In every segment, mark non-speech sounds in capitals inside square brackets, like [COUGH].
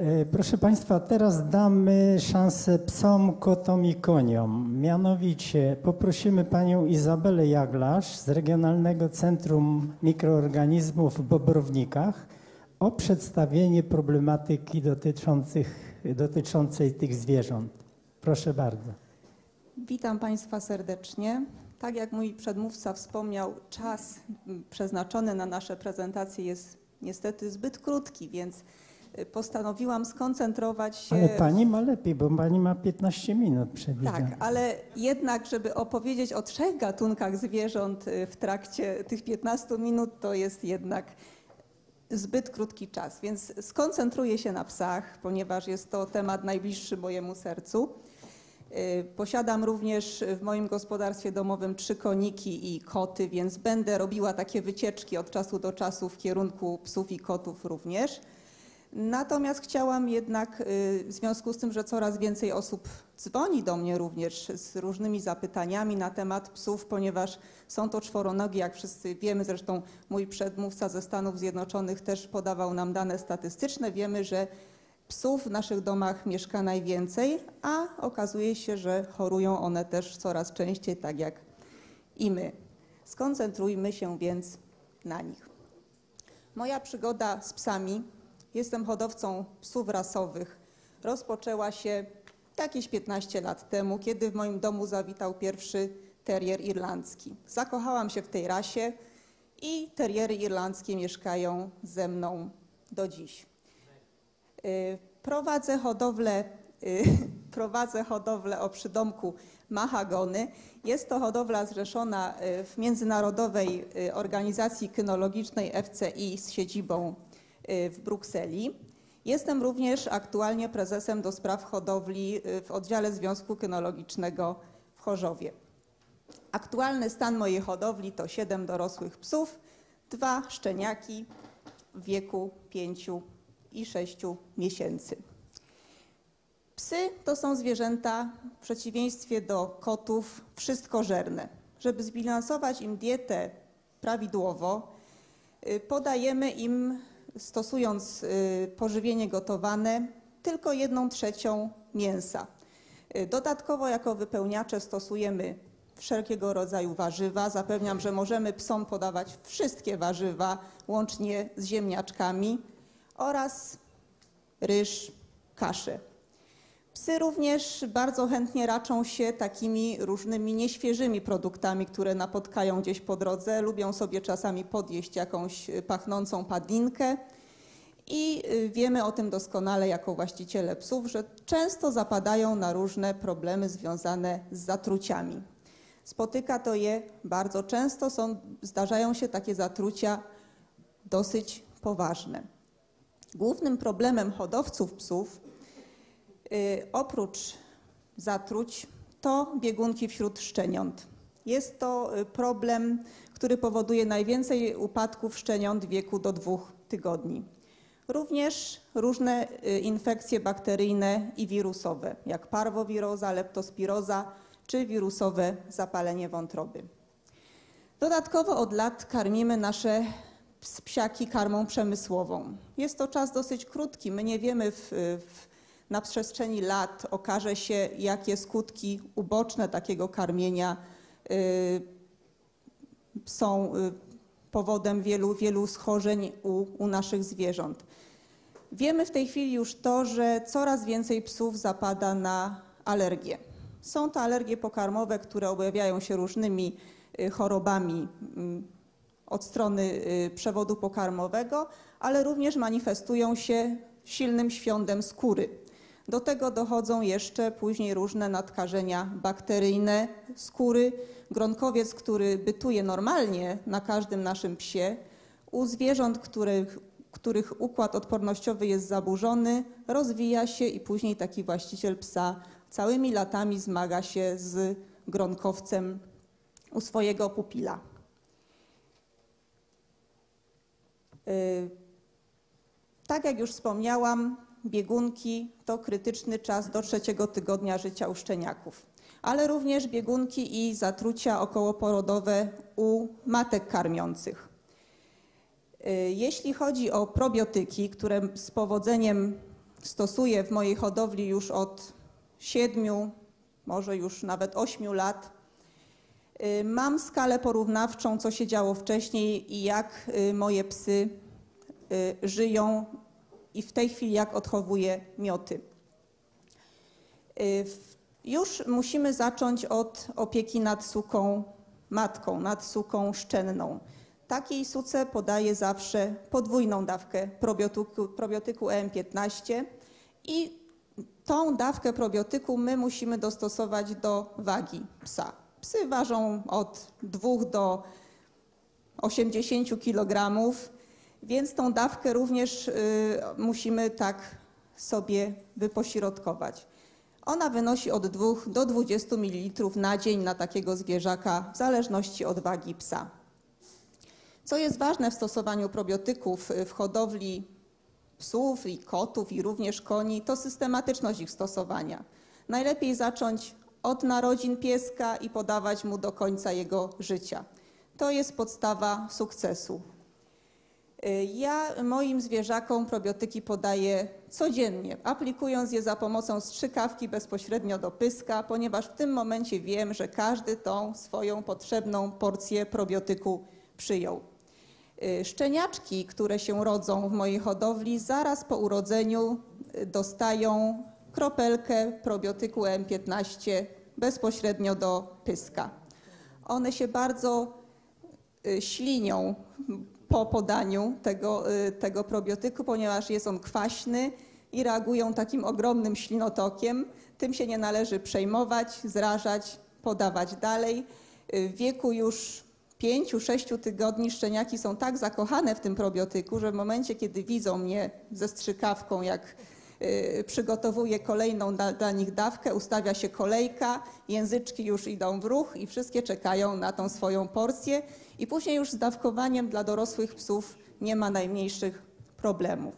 E, Proszę Państwa, teraz damy szansę psom, kotom i koniom. Mianowicie poprosimy Panią Izabelę Jaglarz z Regionalnego Centrum Mikroorganizmów w Bobrownikach o przedstawienie problematyki dotyczących, dotyczącej tych zwierząt. Proszę bardzo. Witam Państwa serdecznie. Tak jak mój przedmówca wspomniał, czas przeznaczony na nasze prezentacje jest niestety zbyt krótki, więc postanowiłam skoncentrować się. Ale Pani ma lepiej, bo Pani ma 15 minut przewidziane. Tak, ale jednak, żeby opowiedzieć o trzech gatunkach zwierząt y, w trakcie tych 15 minut, to jest jednak zbyt krótki czas. Więc skoncentruję się na psach, ponieważ jest to temat najbliższy mojemu sercu. Y, Posiadam również w moim gospodarstwie domowym trzy koniki i koty, więc będę robiła takie wycieczki od czasu do czasu w kierunku psów i kotów również. Natomiast chciałam jednak, y, w związku z tym, że coraz więcej osób dzwoni do mnie również z różnymi zapytaniami na temat psów, ponieważ są to czworonogi, jak wszyscy wiemy, zresztą mój przedmówca ze Stanów Zjednoczonych też podawał nam dane statystyczne, wiemy, że psów w naszych domach mieszka najwięcej, a okazuje się, że chorują one też coraz częściej, tak jak i my. Skoncentrujmy się więc na nich. Moja przygoda z psami, jestem hodowcą psów rasowych, rozpoczęła się jakieś 15 lat temu, kiedy w moim domu zawitał pierwszy terrier irlandzki. Zakochałam się w tej rasie i terriery irlandzkie mieszkają ze mną do dziś. Y, Prowadzę hodowlę, y, [LAUGHS] prowadzę hodowlę o przydomku Mahagony. Jest to hodowla zrzeszona y, w Międzynarodowej Organizacji Kynologicznej FCI z siedzibą w Brukseli. Jestem również aktualnie prezesem do spraw hodowli y, w oddziale Związku Kynologicznego w Chorzowie. Aktualny stan mojej hodowli to 7 dorosłych psów, dwa szczeniaki w wieku 5 i 6 miesięcy. Psy to są zwierzęta w przeciwieństwie do kotów wszystkożerne. Żeby zbilansować im dietę prawidłowo, y, podajemy im, stosując y, pożywienie gotowane, tylko jedną trzecią mięsa. Y, Dodatkowo jako wypełniacze stosujemy wszelkiego rodzaju warzywa. Zapewniam, że możemy psom podawać wszystkie warzywa, łącznie z ziemniaczkami oraz ryż, kaszę. Psy również bardzo chętnie raczą się takimi różnymi nieświeżymi produktami, które napotkają gdzieś po drodze. Lubią sobie czasami podjeść jakąś pachnącą padlinkę. I y, wiemy o tym doskonale jako właściciele psów, że często zapadają na różne problemy związane z zatruciami. Spotyka to je bardzo często, są, zdarzają się takie zatrucia dosyć poważne. Głównym problemem hodowców psów, oprócz zatruć, to biegunki wśród szczeniąt. Jest to y, problem, który powoduje najwięcej upadków szczeniąt w wieku do dwóch tygodni. Również różne y, infekcje bakteryjne i wirusowe, jak parwowiroza, leptospiroza czy wirusowe zapalenie wątroby. Dodatkowo od lat karmimy nasze ps- psiaki karmą przemysłową. Jest to czas dosyć krótki. My nie wiemy, w, w, na przestrzeni lat okaże się, jakie skutki uboczne takiego karmienia y, są y, powodem wielu, wielu schorzeń u, u naszych zwierząt. Wiemy w tej chwili już to, że coraz więcej psów zapada na alergie. Są to alergie pokarmowe, które objawiają się różnymi y, chorobami mm, od strony przewodu pokarmowego, ale również manifestują się silnym świądem skóry. Do tego dochodzą jeszcze później różne nadkażenia bakteryjne skóry. Gronkowiec, który bytuje normalnie na każdym naszym psie, u zwierząt, których, których układ odpornościowy jest zaburzony, rozwija się i później taki właściciel psa całymi latami zmaga się z gronkowcem u swojego pupila. Y, Tak jak już wspomniałam, biegunki to krytyczny czas do trzeciego tygodnia życia u szczeniaków, ale również biegunki i zatrucia okołoporodowe u matek karmiących. Y, Jeśli chodzi o probiotyki, które z powodzeniem stosuję w mojej hodowli już od siedmiu, może już nawet ośmiu lat. Y, Mam skalę porównawczą, co się działo wcześniej i jak y, moje psy żyją i w tej chwili jak odchowuję mioty. Y, Już musimy zacząć od opieki nad suką matką, nad suką szczenną. Takiej suce podaję zawsze podwójną dawkę probiotyku, probiotyku EM15 i tą dawkę probiotyku my musimy dostosować do wagi psa. Psy ważą od 2 do 80 kg, więc tą dawkę również y, musimy tak sobie wypośrodkować. Ona wynosi od 2 do 20 ml na dzień na takiego zwierzaka, w zależności od wagi psa. Co jest ważne w stosowaniu probiotyków y, w hodowli psów i kotów i również koni, to systematyczność ich stosowania. Najlepiej zacząć od narodzin pieska i podawać mu do końca jego życia. To jest podstawa sukcesu. Y, Ja moim zwierzakom probiotyki podaję codziennie, aplikując je za pomocą strzykawki bezpośrednio do pyska, ponieważ w tym momencie wiem, że każdy tą swoją potrzebną porcję probiotyku przyjął. Y, Szczeniaczki, które się rodzą w mojej hodowli, zaraz po urodzeniu y, dostają kropelkę probiotyku M15 bezpośrednio do pyska. One się bardzo ślinią po podaniu tego, y, tego probiotyku, ponieważ jest on kwaśny i reagują takim ogromnym ślinotokiem. Tym się nie należy przejmować, zrażać, podawać dalej. Y, W wieku już 5-6 tygodni szczeniaki są tak zakochane w tym probiotyku, że w momencie, kiedy widzą mnie ze strzykawką, jak y, przygotowuję kolejną dla, dla nich dawkę, ustawia się kolejka, języczki już idą w ruch i wszystkie czekają na tą swoją porcję i później już z dawkowaniem dla dorosłych psów nie ma najmniejszych problemów.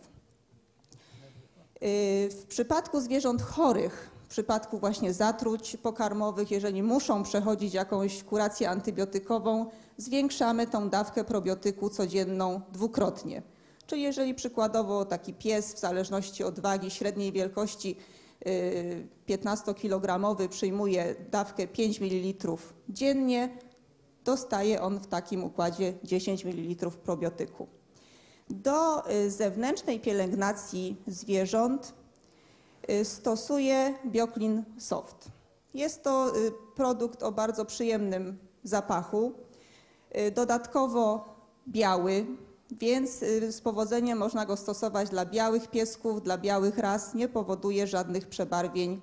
Y, W przypadku zwierząt chorych, w przypadku właśnie zatruć pokarmowych, jeżeli muszą przechodzić jakąś kurację antybiotykową, zwiększamy tą dawkę probiotyku codzienną dwukrotnie. Czyli jeżeli przykładowo taki pies w zależności od wagi średniej wielkości y, 15-kilogramowy przyjmuje dawkę 5 ml dziennie, dostaje on w takim układzie 10 ml probiotyku. Do y, zewnętrznej pielęgnacji zwierząt y, stosuję Bioklin Soft. Jest to y, produkt o bardzo przyjemnym zapachu, y, dodatkowo biały, więc y, z powodzeniem można go stosować dla białych piesków, dla białych ras, nie powoduje żadnych przebarwień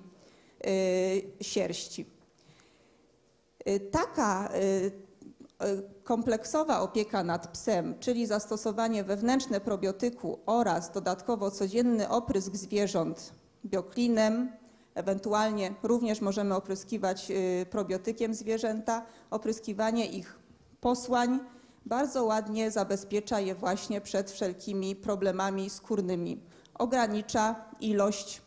y, sierści. Y, Taka kompleksowa opieka nad psem, czyli zastosowanie wewnętrzne probiotyku oraz dodatkowo codzienny oprysk zwierząt bioklinem, ewentualnie również możemy opryskiwać probiotykiem zwierzęta, opryskiwanie ich posłań bardzo ładnie zabezpiecza je właśnie przed wszelkimi problemami skórnymi. Ogranicza ilość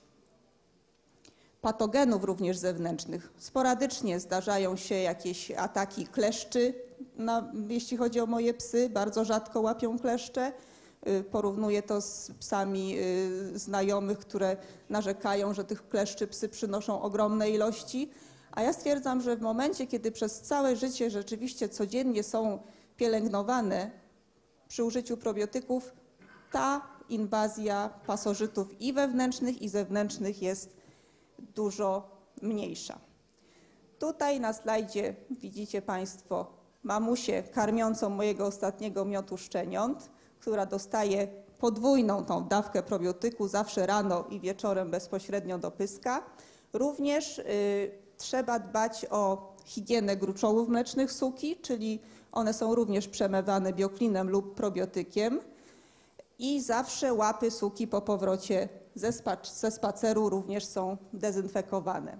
patogenów również zewnętrznych. Sporadycznie zdarzają się jakieś ataki kleszczy, na, jeśli chodzi o moje psy, bardzo rzadko łapią kleszcze. Y, Porównuję to z psami y, znajomych, które narzekają, że tych kleszczy psy przynoszą ogromne ilości. A ja stwierdzam, że w momencie, kiedy przez całe życie rzeczywiście codziennie są pielęgnowane przy użyciu probiotyków, ta inwazja pasożytów i wewnętrznych, i zewnętrznych jest dużo mniejsza. Tutaj na slajdzie widzicie Państwo mamusię karmiącą mojego ostatniego miotu szczeniąt, która dostaje podwójną tą dawkę probiotyku zawsze rano i wieczorem bezpośrednio do pyska. Również y, trzeba dbać o higienę gruczołów mlecznych suki, czyli one są również przemywane bioklinem lub probiotykiem i zawsze łapy suki po powrocie ze, spac- ze spaceru również są dezynfekowane.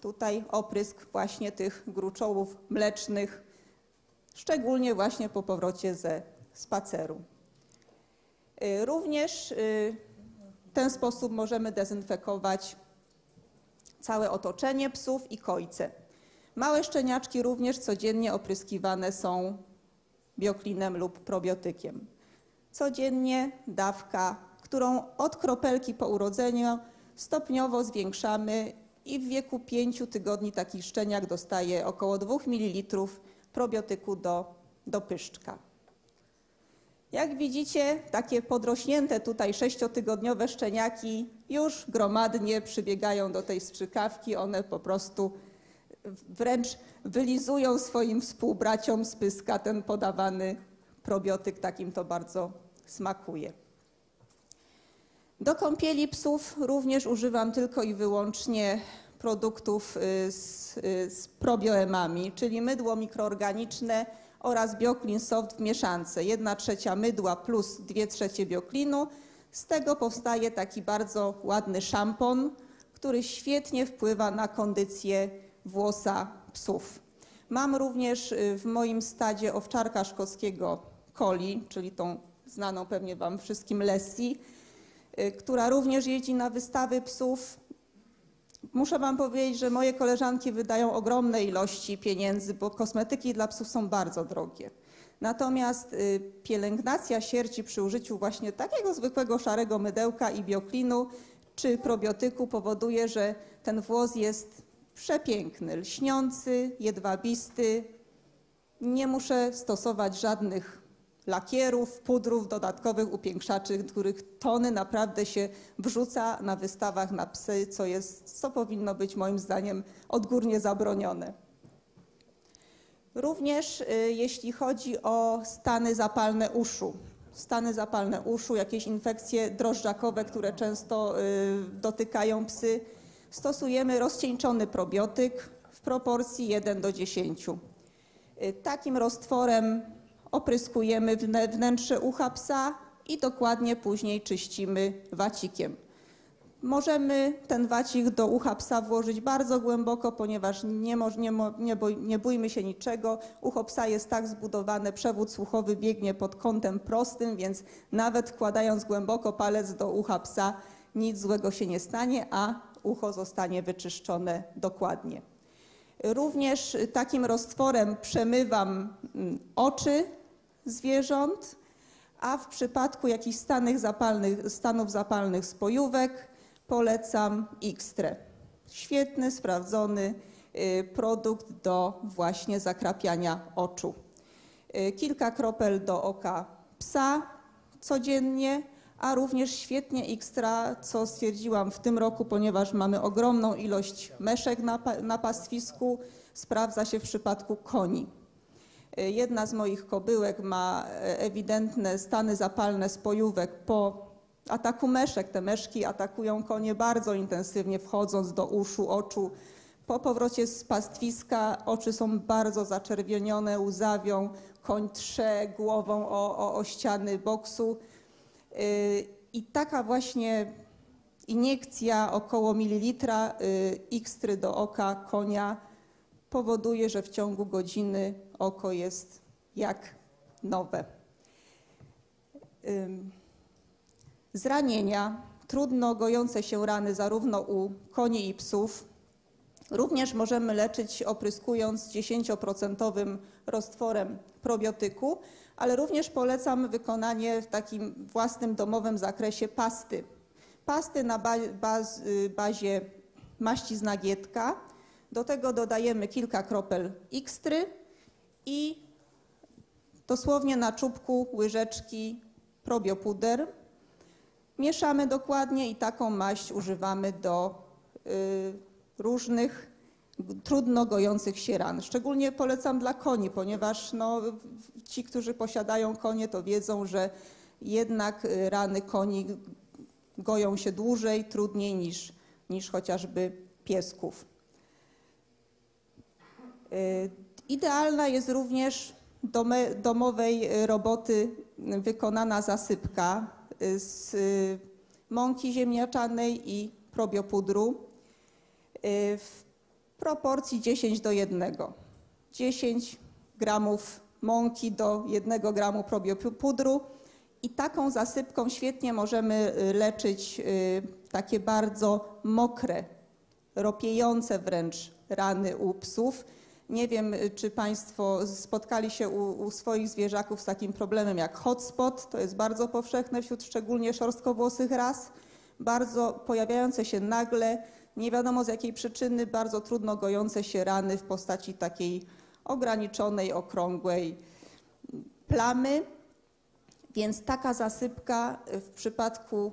Tutaj oprysk właśnie tych gruczołów mlecznych, szczególnie właśnie po powrocie ze spaceru. Y, Również y, w ten sposób możemy dezynfekować całe otoczenie psów i kojce. Małe szczeniaczki również codziennie opryskiwane są bioklinem lub probiotykiem. Codziennie dawka, którą od kropelki po urodzeniu stopniowo zwiększamy i w wieku 5 tygodni taki szczeniak dostaje około 2 ml probiotyku do, do pyszczka. Jak widzicie, takie podrośnięte tutaj sześciotygodniowe szczeniaki już gromadnie przybiegają do tej strzykawki. One po prostu wręcz wylizują swoim współbraciom z pyska ten podawany probiotyk. Takim to bardzo smakuje. Do kąpieli psów również używam tylko i wyłącznie produktów y, z, y, z probioemami, czyli mydło mikroorganiczne oraz bioklin soft w mieszance. Jedna trzecia mydła plus dwie trzecie bioklinu. Z tego powstaje taki bardzo ładny szampon, który świetnie wpływa na kondycję włosa psów. Mam również y, w moim stadzie owczarka szkockiego Coli, czyli tą znaną pewnie Wam wszystkim Lessie, która również jeździ na wystawy psów. Muszę Wam powiedzieć, że moje koleżanki wydają ogromne ilości pieniędzy, bo kosmetyki dla psów są bardzo drogie. Natomiast y, pielęgnacja sierci przy użyciu właśnie takiego zwykłego szarego mydełka i bioklinu czy probiotyku powoduje, że ten włos jest przepiękny, lśniący, jedwabisty. Nie muszę stosować żadnych lakierów, pudrów, dodatkowych upiększaczy, których tony naprawdę się wrzuca na wystawach na psy, co, jest, co powinno być moim zdaniem odgórnie zabronione. Również y, jeśli chodzi o stany zapalne uszu, stany zapalne uszu, jakieś infekcje drożdżakowe, które często y, dotykają psy, stosujemy rozcieńczony probiotyk w proporcji 1 do 10. Y, takim roztworem opryskujemy wnętrze ucha psa i dokładnie później czyścimy wacikiem. Możemy ten wacik do ucha psa włożyć bardzo głęboko, ponieważ nie, nie, nie, nie bójmy się niczego. Ucho psa jest tak zbudowane, przewód słuchowy biegnie pod kątem prostym, więc nawet wkładając głęboko palec do ucha psa, nic złego się nie stanie, a ucho zostanie wyczyszczone dokładnie. Również takim roztworem przemywam mm, oczy zwierząt, a w przypadku jakichś zapalnych, stanów zapalnych spojówek polecam Xtre. Świetny, sprawdzony y, produkt do właśnie zakrapiania oczu. Y, kilka kropel do oka psa codziennie, a również świetnie Xtra, co stwierdziłam w tym roku, ponieważ mamy ogromną ilość meszek na, na pastwisku, sprawdza się w przypadku koni. Jedna z moich kobyłek ma e, ewidentne stany zapalne spojówek po ataku meszek. Te meszki atakują konie bardzo intensywnie, wchodząc do uszu, oczu. Po powrocie z pastwiska oczy są bardzo zaczerwienione, łzawią, koń trze głową o, o, o ściany boksu. Y, I taka właśnie iniekcja około mililitra ikstry y, do oka konia powoduje, że w ciągu godziny oko jest jak nowe. Zranienia, trudno gojące się rany zarówno u koni i psów, również możemy leczyć opryskując 10% roztworem probiotyku, ale również polecam wykonanie w takim własnym domowym zakresie pasty. Pasty na bazie maści z nagietka. Do tego dodajemy kilka kropel ikstry i dosłownie na czubku łyżeczki probiopuder. Mieszamy dokładnie i taką maść używamy do y, różnych trudno gojących się ran. Szczególnie polecam dla koni, ponieważ no, ci, którzy posiadają konie, to wiedzą, że jednak rany koni goją się dłużej, trudniej niż, niż chociażby piesków. Y, idealna jest również domowej roboty wykonana zasypka z mąki ziemniaczanej i probiopudru w proporcji 10 do 1. 10 gramów mąki do 1 gramu probiopudru i taką zasypką świetnie możemy leczyć takie bardzo mokre, ropiejące wręcz rany u psów. Nie wiem, y, czy Państwo spotkali się u, u swoich zwierzaków z takim problemem jak hotspot. To jest bardzo powszechne wśród szczególnie szorstkowłosych ras. Bardzo pojawiające się nagle, nie wiadomo z jakiej przyczyny, bardzo trudno gojące się rany w postaci takiej ograniczonej, okrągłej plamy. Więc taka zasypka w przypadku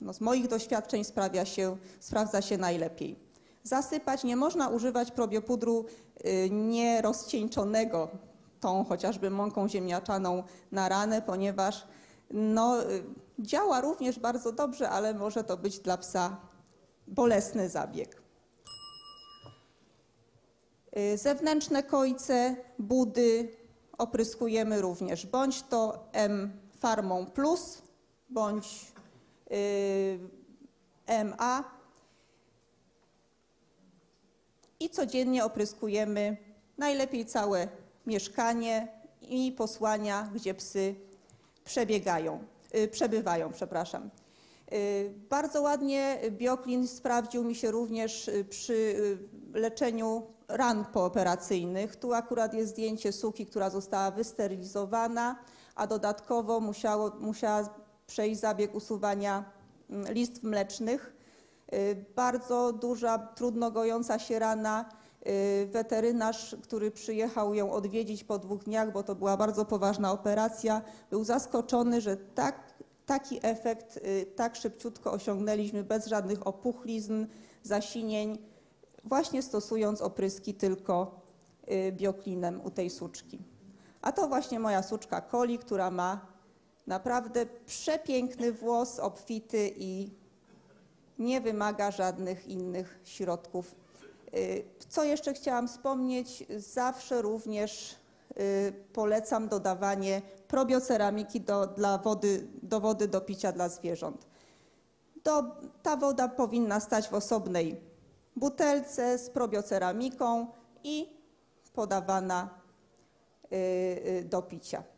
no z moich doświadczeń sprawia się, sprawdza się najlepiej. Zasypać. Nie można używać probiopudru y, nierozcieńczonego tą chociażby mąką ziemniaczaną na ranę, ponieważ no, y, działa również bardzo dobrze, ale może to być dla psa bolesny zabieg. Y, Zewnętrzne kojce, budy opryskujemy również. Bądź to M farmą plus, bądź y, MA i codziennie opryskujemy najlepiej całe mieszkanie i posłania, gdzie psy przebiegają, y, przebywają, przepraszam. Y, Bardzo ładnie Bioklin sprawdził mi się również y, przy leczeniu ran pooperacyjnych. Tu akurat jest zdjęcie suki, która została wysterylizowana, a dodatkowo musiało, musiała przejść zabieg usuwania mm, listw mlecznych. Y, Bardzo duża, trudno gojąca się rana. Y, Weterynarz, który przyjechał ją odwiedzić po dwóch dniach, bo to była bardzo poważna operacja, był zaskoczony, że tak, taki efekt y, tak szybciutko osiągnęliśmy bez żadnych opuchlizn, zasinień, właśnie stosując opryski tylko bioklinem u tej suczki. A to właśnie moja suczka Koli, która ma naprawdę przepiękny włos, obfity i nie wymaga żadnych innych środków. Y, Co jeszcze chciałam wspomnieć? Zawsze również y, polecam dodawanie probioceramiki do, dla wody, do wody do picia dla zwierząt. Ta woda powinna stać w osobnej butelce z probioceramiką i podawana y, do picia.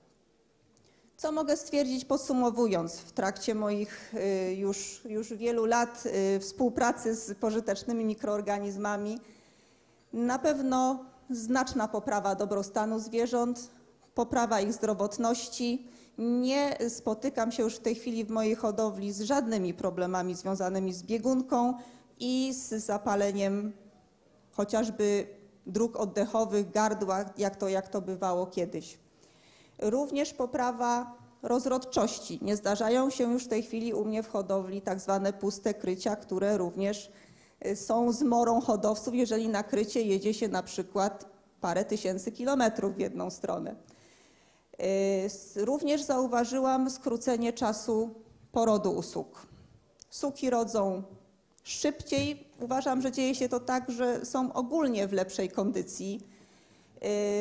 Co mogę stwierdzić podsumowując w trakcie moich y, już, już wielu lat y, współpracy z pożytecznymi mikroorganizmami? Na pewno znaczna poprawa dobrostanu zwierząt, poprawa ich zdrowotności. Nie spotykam się już w tej chwili w mojej hodowli z żadnymi problemami związanymi z biegunką i z zapaleniem chociażby dróg oddechowych, gardła, jak to, jak to bywało kiedyś. Również poprawa rozrodczości. Nie zdarzają się już w tej chwili u mnie w hodowli tak zwane puste krycia, które również y, są zmorą hodowców, jeżeli na krycie jedzie się na przykład parę tysięcy kilometrów w jedną stronę. Y, Również zauważyłam skrócenie czasu porodu u suk. Suki rodzą szybciej. Uważam, że dzieje się to tak, że są ogólnie w lepszej kondycji.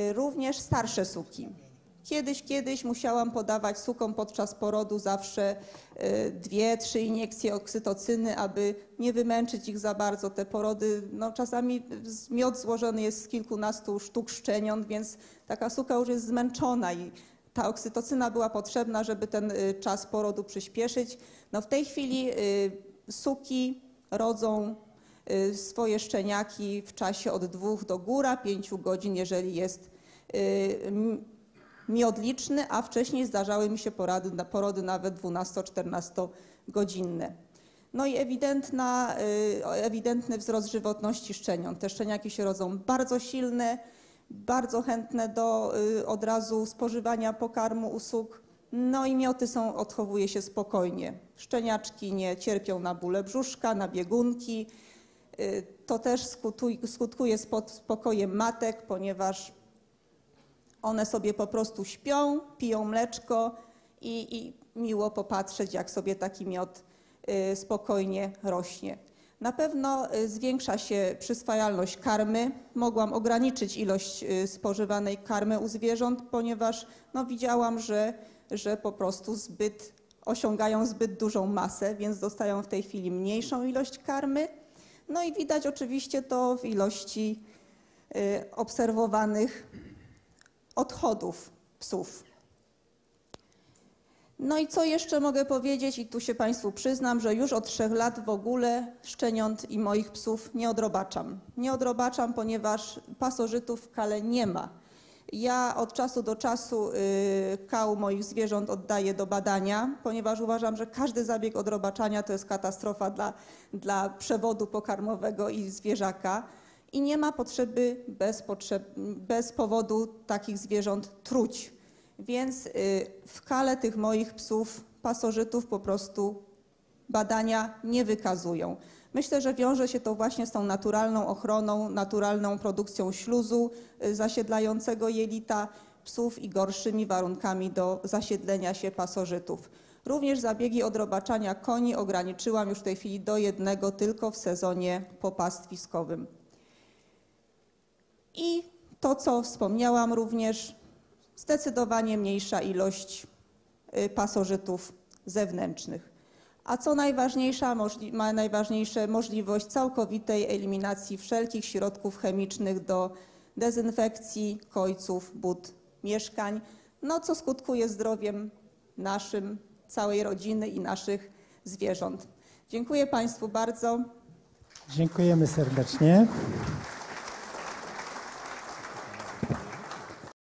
Y, Również starsze suki. Kiedyś, kiedyś musiałam podawać sukom podczas porodu zawsze y, dwie, trzy iniekcje oksytocyny, aby nie wymęczyć ich za bardzo. Te porody, no czasami miod złożony jest z kilkunastu sztuk szczeniąt, więc taka suka już jest zmęczona i ta oksytocyna była potrzebna, żeby ten y, czas porodu przyspieszyć. No w tej chwili y, suki rodzą swoje szczeniaki w czasie od dwóch do góra pięciu godzin, jeżeli jest y, m- miod liczny, a wcześniej zdarzały mi się porady, porody nawet 12-14 godzinne. No i ewidentna, y, ewidentny wzrost żywotności szczeniąt. Te szczeniaki się rodzą bardzo silne, bardzo chętne do y, od razu spożywania pokarmu usług. No i mioty są, odchowuje się spokojnie. Szczeniaczki nie cierpią na bóle brzuszka, na biegunki. Y, To też skutkuje spokojem matek, ponieważ one sobie po prostu śpią, piją mleczko i, i miło popatrzeć, jak sobie taki miod y, spokojnie rośnie. Na pewno y, zwiększa się przyswajalność karmy. Mogłam ograniczyć ilość y, spożywanej karmy u zwierząt, ponieważ no, widziałam, że, że po prostu zbyt, osiągają zbyt dużą masę, więc dostają w tej chwili mniejszą ilość karmy. No i widać oczywiście to w ilości obserwowanych odchodów psów. No i co jeszcze mogę powiedzieć, i tu się Państwu przyznam, że już od trzech lat w ogóle szczeniąt i moich psów nie odrobaczam. Nie odrobaczam, ponieważ pasożytów w kale nie ma. Ja od czasu do czasu y, kał moich zwierząt oddaję do badania, ponieważ uważam, że każdy zabieg odrobaczania to jest katastrofa dla, dla przewodu pokarmowego i zwierzaka. I nie ma potrzeby bez, potrzeb, bez powodu takich zwierząt truć. Więc y, w kale tych moich psów pasożytów po prostu badania nie wykazują. Myślę, że wiąże się to właśnie z tą naturalną ochroną, naturalną produkcją śluzu y, zasiedlającego jelita psów i gorszymi warunkami do zasiedlenia się pasożytów. Również zabiegi odrobaczania koni ograniczyłam już w tej chwili do jednego tylko w sezonie popastwiskowym. I to, co wspomniałam również, zdecydowanie mniejsza ilość y, pasożytów zewnętrznych. A co najważniejsza, ma najważniejsze możliwość całkowitej eliminacji wszelkich środków chemicznych do dezynfekcji kojców, bud, mieszkań, no co skutkuje zdrowiem naszym, całej rodziny i naszych zwierząt. Dziękuję Państwu bardzo. Dziękujemy serdecznie.